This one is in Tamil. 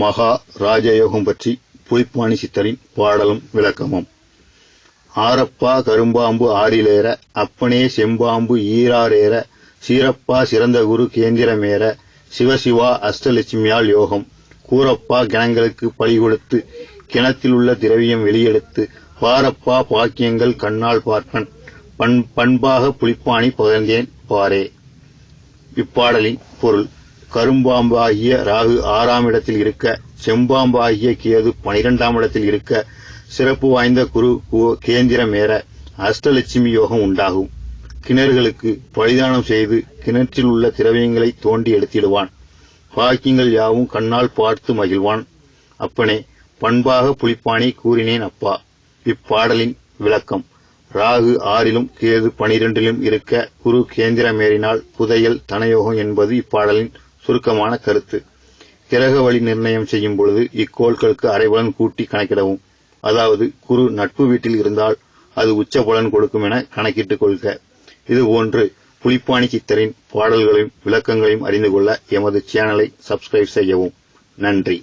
மகா ராஜயோகம் பற்றி புலிப்பாணி சித்தரின் பாடலும் விளக்கமும். ஆரப்பா கரும்பாம்பு ஆறிலேற அப்பனே செம்பாம்பு ஈராரேற சீரப்பா சிறந்த குரு கேந்திரமேற சிவசிவா அஷ்டலட்சுமியால் யோகம். கூரப்பா கிணங்களுக்கு பழி கொடுத்து கிணத்தில் உள்ள திரவியம் வெளியெடுத்து பாரப்பா பாக்கியங்கள் கண்ணால் பார்ப்பன். பண் பண்பாக புலிப்பாணி பகர்ந்தேன் பாரே. இப்பாடலின் பொருள். கரும்பாம்பாகிய ராகு ஆறாம் இடத்தில் இருக்க செம்பாம்பாகிய கேது பனிரெண்டாம் இடத்தில் இருக்க சிறப்பு வாய்ந்த குரு கு- கேந்திரம் ஏற அஷ்டலட்சுமி யோகம் உண்டாகும். கிணறுகளுக்கு பலிதானம் செய்து கிணற்றில் உள்ள திரவியங்களை தோண்டி எடுத்திடுவான். பாக்கியங்கள் யாவும் கண்ணால் பார்த்து மகிழ்வான். அப்பனே பண்பாக புலிப்பாணி கூறினேன் அப்பா. இப்பாடலின் விளக்கம். ராகு ஆறிலும் கேது பனிரெண்டிலும் இருக்க குரு கேந்திரமேறினால் புதையல் தனயோகம் என்பது இப்பாடலின் சுருக்கமான கருத்து. கிரக வழி நிர்ணயம் செய்யும் பொழுது இக்கோள்களுக்கு அரைபலன் கூட்டி கணக்கிடவும். அதாவது குரு நட்பு வீட்டில் இருந்தால் அது உச்ச பலன் கொடுக்கும் என கணக்கிட்டுக் கொள்க. இதுபோன்று புலிப்பாணி சித்தரின் பாடல்களையும் விளக்கங்களையும் அறிந்து கொள்ள எமது சேனலை சப்ஸ்கிரைப் செய்யவும். நன்றி.